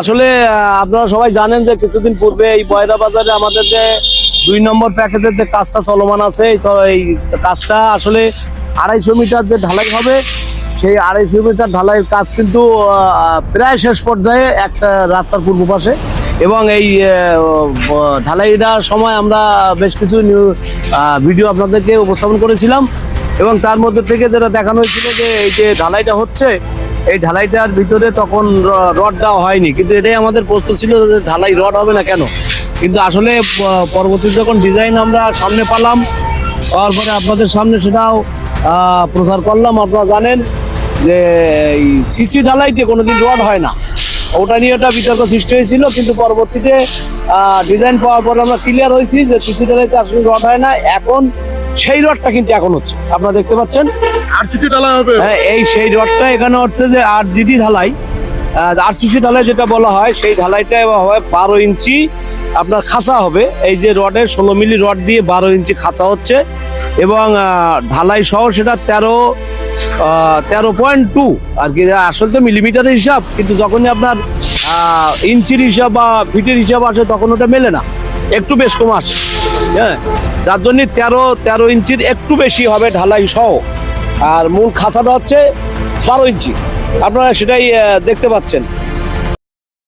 আসলে আপনারা সবাই জানেন যে কিছুদিন পূর্বে এই বয়রা বাজারে আমাদের যে দুই নম্বর প্যাকেজের যে কাজটা চলমান আছে, এই কাজটা আসলে আড়াইশো মিটার যে ঢালাই হবে, সেই আড়াইশো মিটার ঢালাইয়ের কাজ কিন্তু প্রায় শেষ পর্যায়ে এক রাস্তার পূর্ব পাশে। এবং এই ঢালাইটার সময় আমরা বেশ কিছু ভিডিও আপনাদেরকে উপস্থাপন করেছিলাম। এবং তার মধ্যে থেকে যেটা দেখানো হয়েছিল যে এই যে ঢালাইটা হচ্ছে এই ঢালাইটার ভিতরে তখন রড দেওয়া হয়নি। কিন্তু এটাই আমাদের প্রশ্ন ছিল যে ঢালাই রড হবে না কেন? কিন্তু আসলে পরবর্তী যখন ডিজাইন আমরা সামনে পালাম, পাওয়ার পরে আপনাদের সামনে সেটাও প্রচার করলাম। আপনারা জানেন যে সিসি ঢালাইতে কোনোদিন রড হয় না। ওটা নিয়ে একটা বিতর্ক সৃষ্টি হয়েছিল, কিন্তু পরবর্তীতে ডিজাইন পাওয়ার পর আমরা ক্লিয়ার হয়েছি যে সিসি ঢালাইতে আসলে রড হয় না। এখন সেই রডটা কিন্তু এখন হচ্ছে। আপনারা দেখতে পাচ্ছেন? আরসিসি ডালা হবে। হ্যাঁ এই সেই রডটা এখানে হচ্ছে যে আট জিডি ঢালাই আরসিসি ঢালাই যেটা বলা হয় সেই ঢালাইটা হয় বারো ইঞ্চি আপনার খাঁচা হবে। এই যে রডের ষোলো মিলি রড দিয়ে বারো ইঞ্চি খাঁচা হচ্ছে। এবং ঢালাই সহ সেটা তেরো তেরো পয়েন্ট টু আর কি আসলে তো মিলিমিটারের হিসাব কিন্তু যখনই আপনার ইঞ্চির হিসাব বা ফিটের হিসাব আসে তখন ওটা মেলে না। একটু বেশ কম হ্যাঁ যার জন্য তেরো তেরো ইঞ্চির একটু বেশি হবে ঢালাই সহ। আর মূল খাঁচাটা হচ্ছে বারো ইঞ্চি। আপনারা সেটাই দেখতে পাচ্ছেন।